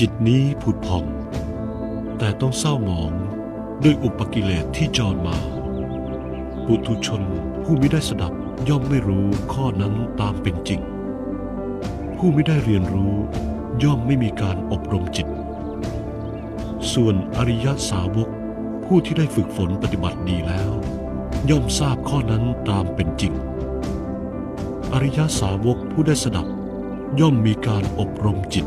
จิตนี้ผุดผ่อง แต่ต้องเศร้าหมองด้วยอุปกิเลสที่จรมา ปุถุชนผู้ไม่ได้สดับย่อมไม่รู้ข้อนั้นตามเป็นจริง ผู้ไม่ได้เรียนรู้ย่อมไม่มีการอบรมจิต ส่วนอริยสาวกผู้ที่ได้ฝึกฝนปฏิบัติดีแล้ว ย่อมทราบข้อนั้นตามเป็นจริง อริยสาวกผู้ได้สดับย่อมมีการอบรมจิต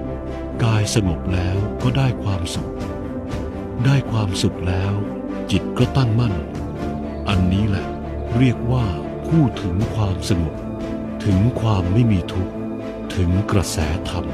กายสงบแล้วก็ได้ความสุข ได้ความสุขแล้ว จิตก็ตั้งมั่น อันนี้แหละ เรียกว่าผู้ถึงความสงบ ถึงความไม่มีทุกข์ ถึงกระแสธรรม